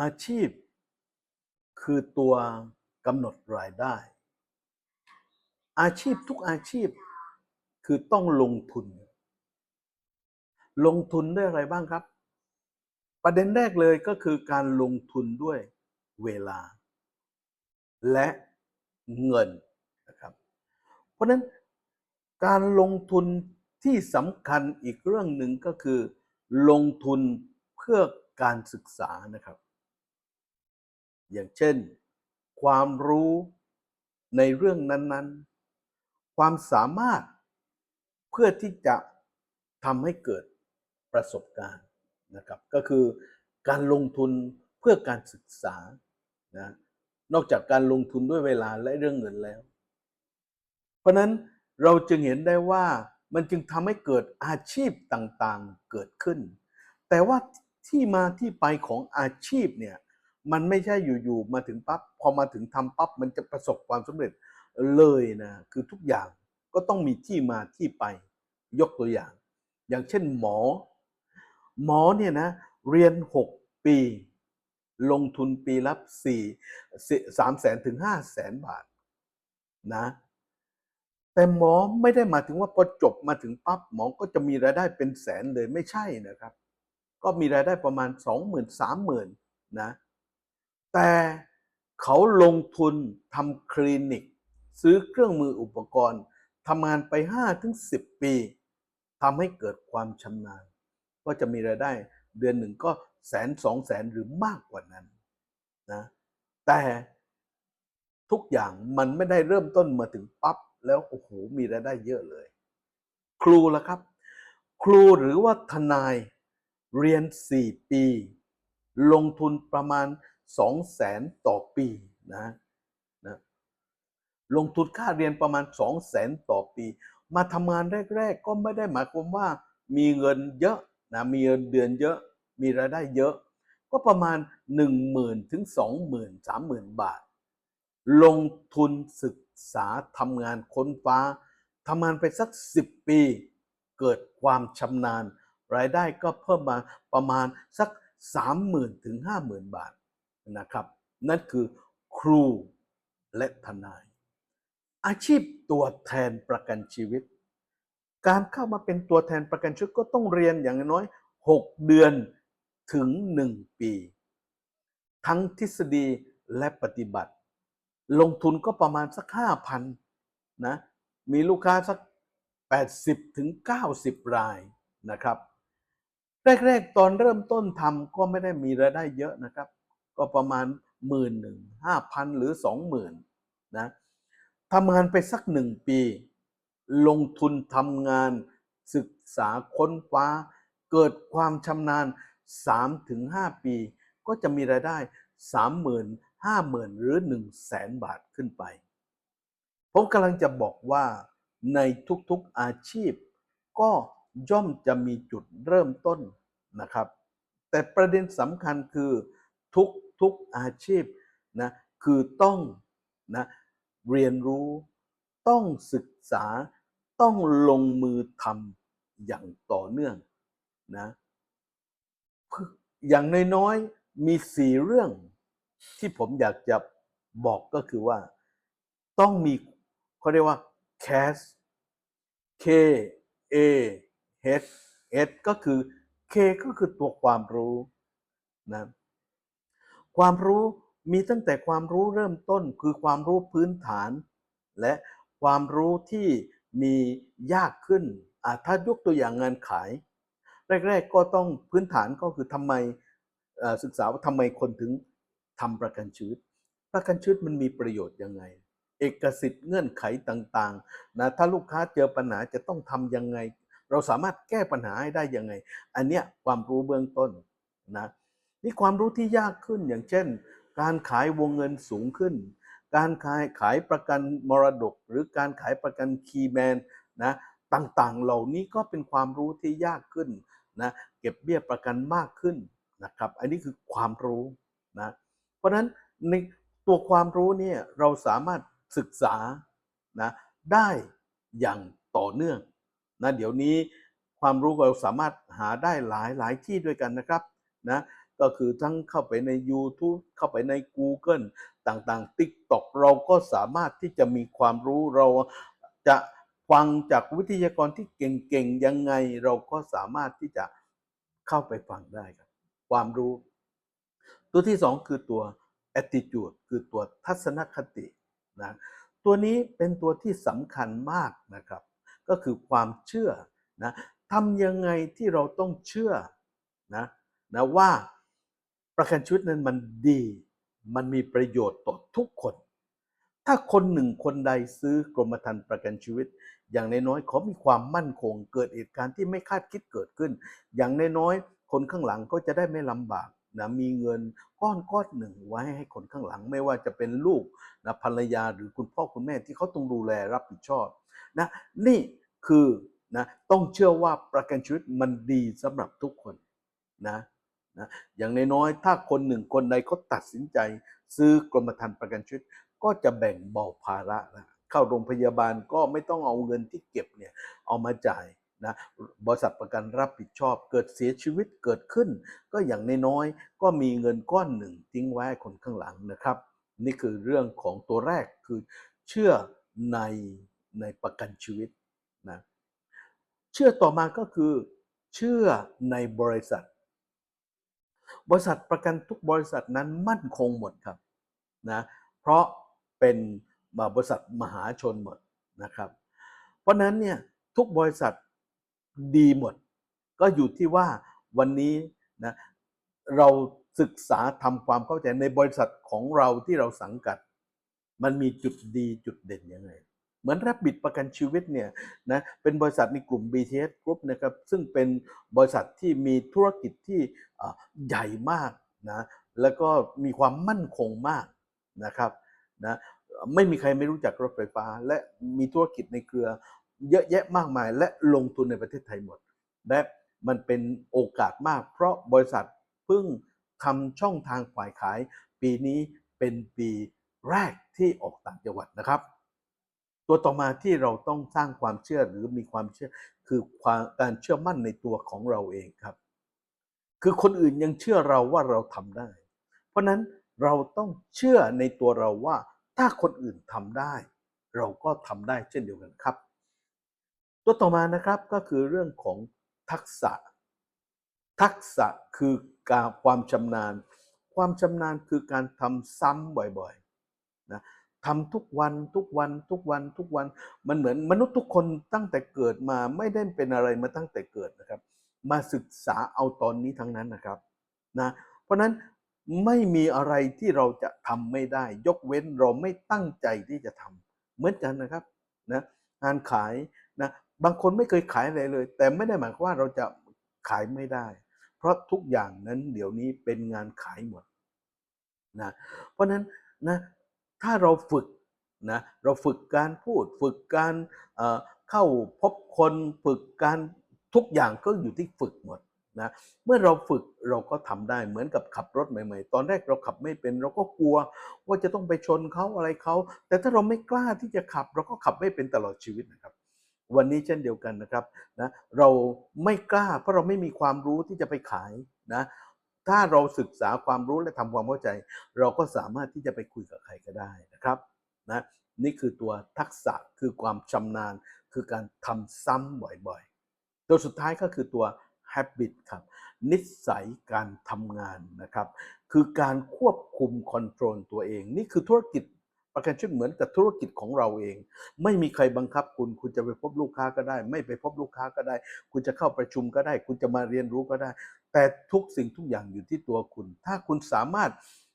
อาชีพ คือตัวกำหนดรายได้ อาชีพทุกอาชีพคือต้องลงทุน ลงทุนด้วยอะไรบ้างครับ ประเด็นแรกเลยก็คือการลงทุนด้วยเวลา และเงินนะครับ เพราะฉะนั้นการลงทุนที่สำคัญอีกเรื่องหนึ่งก็คือ ลงทุนเพื่อการศึกษานะครับ อย่างเช่น ความรู้ในเรื่องนั้นๆ ความสามารถเพื่อที่จะทำให้เกิดประสบการณ์นะครับ ก็คือการลงทุนเพื่อการศึกษานะนอกจากการลงทุนด้วยเวลาและเรื่องเงินแล้ว เพราะนั้นเราจึงเห็นได้ว่ามันจึงทำให้เกิดอาชีพต่างๆเกิดขึ้น แต่ว่าที่มาที่ไปของอาชีพเนี่ย มันไม่ใช่อยู่ๆมาถึงปั๊บพอมาถึงทำปั๊บมันจะประสบความสำเร็จเลยนะคือทุกอย่างก็ต้องมีที่มาที่ไป ยกตัวอย่าง อย่างเช่นหมอ หมอเนี่ยนะเรียน 6 ปี ลงทุนปีละ4 3แสนถึง5แสนบาทนะแต่หมอไม่ได้มาถึงว่าพอจบมาถึงปั๊บหมอก็จะมีรายได้เป็นแสนเลยไม่ใช่นะครับ ก็มีรายได้ประมาณ 20,000 30,000นะ แต่เขาลงทุนทำคลินิก ซื้อเครื่องมืออุปกรณ์ทำงานไป5ถึง10 ปีทำให้เกิดความชำนาญ ก็จะมีรายได้เดือนหนึ่งก็แสนสองแสนหรือมากกว่านั้นนะแต่ทุกอย่างมันไม่ได้เริ่มต้นมาถึงปั๊บแล้วโอ้โหมีรายได้เยอะเลย ครูละครับ ครูหรือว่าทนายเรียน 4 ปี ลงทุนประมาณ 2 0 0แสนต่อปีนะนะลงทุนค่าเรียนประมาณ 2 0 0แสนต่อปี มาทำงานแรก ๆ ก็ไม่ได้หมายความว่ามีเงินเยอะนะมีเงินเดือนเยอะ มีรายได้เยอะ ก็ประมาณ 1 0,000ถึง20,000 30,000 บาท ลงทุนศึกษาทำงานค้นฟ้าทำงานไปสัก 10 ปี เกิดความชำนาญ รายได้ก็เพิ่มมาประมาณสัก 30,000ถึง50,000 บาท นะครับ นั่นคือครูและทนาย อาชีพตัวแทนประกันชีวิต การเข้ามาเป็นตัวแทนประกันชีวิตก็ต้องเรียนอย่างน้อย 6 เดือนถึง 1 ปี ทั้งทฤษฎีและปฏิบัติ ลงทุนก็ประมาณสัก 5,000นะมีลูกค้าสัก 80ถึง90 รายนะครับ แรก ๆ ตอนเริ่มต้นทำก็ไม่ได้มีรายได้เยอะนะครับ ก็ประมาณหมื่นหนึ่งห้าพันหรือสองหมื่นนะทำงานไปสักหนึ่งปี ลงทุนทำงานศึกษาค้นคว้า เกิดความชำนาญ 3-5 ปี ก็จะมีรายได้ 30,000 50,000 หรือ 1 0 0 0 0แสนบาทขึ้นไป ผมกำลังจะบอกว่าในทุกๆอาชีพ ก็ย่อมจะมีจุดเริ่มต้นนะครับ แต่ประเด็นสำคัญคือทุก ทุกอาชีพนะคือต้องนะเรียนรู้ต้องศึกษาต้องลงมือทำอย่างต่อเนื่องนะอย่างน้อยๆมีสี่เรื่องที่ผมอยากจะบอกก็คือว่า ต้องมีเขาเรียกว่า CAS K A H H ก็คือ K ก็คือตัวความรู้นะ ความรู้มีตั้งแต่ความรู้เริ่มต้นคือความรู้พื้นฐาน และความรู้ที่มียากขึ้นอ่าถ้ายกตัวอย่างงานขาย แรก ๆ ก็ต้องพื้นฐานก็คือทำไมศึกษาว่าทำไมคนถึงทำประกันชีวิต ประกันชีวิตมันมีประโยชน์ยังไง เอกสิทธิ์เงื่อนไขต่างๆนะถ้าลูกค้าเจอปัญหาจะต้องทำยังไง เราสามารถแก้ปัญหาให้ได้ยังไง อันเนี้ยความรู้เบื้องต้นนะ นี่ความรู้ที่ยากขึ้นอย่างเช่น การขายวงเงินสูงขึ้น การขายขายประกันมรดก หรือการขายประกันคีย์แมนนะต่างๆ เหล่านี้ก็เป็นความรู้ที่ยากขึ้นนะเก็บเบี้ยประกันมากขึ้นนะครับ อันนี้คือความรู้นะเพราะฉะนั้นในตัวความรู้เนี่ยเราสามารถศึกษานะได้อย่างต่อเนื่องนะเดี๋ยวนี้ความรู้เราสามารถหาได้หลายหลายที่ด้วยกันนะครับนะ ก็คือทั้งเข้าไปใน YouTube เข้าไปใน Google ต่างๆ TikTok เราก็สามารถที่จะมีความรู้เราจะฟังจากวิทยากรที่เก่งๆ ยังไงเราก็สามารถที่จะเข้าไปฟังได้ครับ ความรู้ ตัวที่สองคือตัว attitude คือตัวทัศนคตินะตัวนี้เป็นตัวที่สำคัญมากนะครับ ก็คือความเชื่อนะทำยังไงที่เราต้องเชื่อนะนะว่า ประกันชีวิตนั้นมันดี มันมีประโยชน์ต่อทุกคน ถ้าคนหนึ่งคนใดซื้อกรมธรรม์ประกันชีวิต อย่างน้อยๆเขามีความมั่นคง เกิดเหตุการณ์ที่ไม่คาดคิดเกิดขึ้น อย่างน้อยๆคนข้างหลังก็จะได้ไม่ลำบากนะมีเงินก้อนก้อนหนึ่งไว้ให้คนข้างหลังไม่ว่าจะเป็นลูกนะภรรยาหรือคุณพ่อคุณแม่ที่เขาต้องดูแลรับผิดชอบนะนี่คือนะต้องเชื่อว่าประกันชีวิตมันดีสำหรับทุกคนนะ นะอย่างน้อยๆถ้าคนหนึ่งคนใดเขาตัดสินใจ ซื้อกรมธรรม์ประกันชีวิต ก็จะแบ่งเบาภาระนะเข้าโรงพยาบาลก็ไม่ต้องเอาเงินที่เก็บเนี่ยเอามาจ่ายนะบริษัทประกันรับผิดชอบเกิดเสียชีวิตเกิดขึ้น ก็อย่างน้อยๆก็มีเงินก้อนหนึ่งทิ้งไว้คนข้างหลังนะครับ นี่คือเรื่องของตัวแรกคือเชื่อในในประกันชีวิตนะเชื่อต่อมาก็คือ เชื่อในบริษัท บริษัทประกันทุกบริษัทนั้นมั่นคงหมดครับนะเพราะเป็นบริษัทมหาชนหมดนะครับ เพราะนั้นเนี่ยทุกบริษัทดีหมด ก็อยู่ที่ว่าวันนี้นะเราศึกษาทำความเข้าใจในบริษัทของเราที่เราสังกัด มันมีจุดดีจุดเด่นยังไง เหมือนแรบบิดประกันชีวิตเนี่ยนะเป็นบริษัทในกลุ่ม BTS Group นะครับซึ่งเป็นบริษัทที่มีธุรกิจที่ใหญ่มากนะแล้วก็มีความมั่นคงมากนะครับนะไม่มีใครไม่รู้จักรถไฟฟ้า และมีธุรกิจในเครือเยอะแยะมากมาย และลงทุนในประเทศไทยหมด และมันเป็นโอกาสมาก เพราะบริษัทเพิ่งทำช่องทางฝ่ายขาย ปีนี้เป็นปีแรกที่ออกต่างจังหวัดนะครับ ตัวต่อมาที่เราต้องสร้างความเชื่อหรือมีความเชื่อคือความการเชื่อมั่นในตัวของเราเองครับ คือคนอื่นยังเชื่อเราว่าเราทำได้ เพราะนั้นเราต้องเชื่อในตัวเราว่า ถ้าคนอื่นทำได้ เราก็ทำได้เช่นเดียวกันครับ ตัวต่อมานะครับก็คือเรื่องของทักษะ ทักษะคือการความชำนาญ ความชำนาญคือการทำซ้ำบ่อย ทำทุกวันทุกวันทุกวันทุกวัน มันเหมือนมนุษย์ทุกคนตั้งแต่เกิดมาไม่ได้เป็นอะไรมาตั้งแต่เกิดนะครับ มาศึกษาเอาตอนนี้ทั้งนั้นนะครับนะเพราะฉะนั้นไม่มีอะไรที่เราจะทำไม่ได้ ยกเว้นเราไม่ตั้งใจที่จะทำเหมือนกันนะครับนะงานขายนะบางคนไม่เคยขายอะไรเลย แต่ไม่ได้หมายความว่าเราจะขายไม่ได้ เพราะทุกอย่างนั้นเดี๋ยวนี้เป็นงานขายหมดนะเพราะฉะนั้นนะ ถ้าเราฝึกนะเราฝึกการพูด ฝึกการเข้าพบคนฝึกการทุกอย่างก็อยู่ที่ฝึกหมดนะเมื่อเราฝึกเราก็ทำได้เหมือนกับขับรถใหม่ ๆ ตอนแรกเราขับไม่เป็น เราก็กลัวว่าจะต้องไปชนเขาอะไรเขาแต่ถ้าเราไม่กล้าที่จะขับ เราก็ขับไม่เป็นตลอดชีวิตนะครับ วันนี้เช่นเดียวกันนะครับนะเราไม่กล้าเพราะเราไม่มีความรู้ที่จะไปขายนะ ถ้าเราศึกษาความรู้และทำความเข้าใจ เราก็สามารถที่จะไปคุยกับใครก็ได้นะครับนะนี่คือตัวทักษะคือความชำนาญ คือการทำซ้ำบ่อยๆ ตัวสุดท้ายก็คือตัว habit ครับ นิสัยการทำงานนะครับ คือการควบคุมคอนโทรลตัวเอง นี่คือธุรกิจประกันชีวิตเหมือนกับธุรกิจของเราเอง ไม่มีใครบังคับคุณ คุณจะไปพบลูกค้าก็ได้ ไม่ไปพบลูกค้าก็ได้ คุณจะเข้าประชุมก็ได้ คุณจะมาเรียนรู้ก็ได้ แต่ทุกสิ่งทุกอย่างอยู่ที่ตัวคุณ ถ้าคุณสามารถ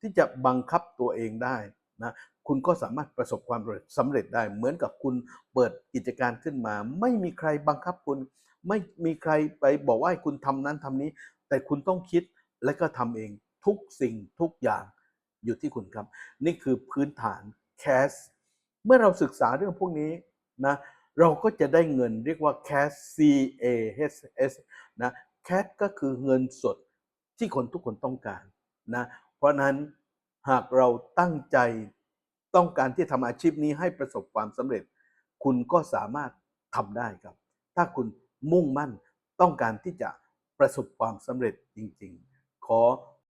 ที่จะบังคับตัวเองได้นะคุณก็สามารถประสบความสำเร็จได้ เหมือนกับคุณเปิดกิจการขึ้นมา ไม่มีใครบังคับคุณ ไม่มีใครไปบอกว่าให้คุณทำนั้นทำนี้ แต่คุณต้องคิดและก็ทำเองทุกสิ่งทุกอย่างอยู่ที่คุณครับ นี่คือพื้นฐาน cash เมื่อเราศึกษาเรื่องพวกนี้นะเราก็จะได้เงินเรียกว่า cash C A H S นะ แคชก็คือเงินสดที่คนทุกคนต้องการนะเพราะนั้นหากเราตั้งใจต้องการที่ทำอาชีพนี้ให้ประสบความสำเร็จ คุณก็สามารถทำได้ครับ ถ้าคุณมุ่งมั่นต้องการที่จะประสบความสำเร็จจริง ๆ ขอ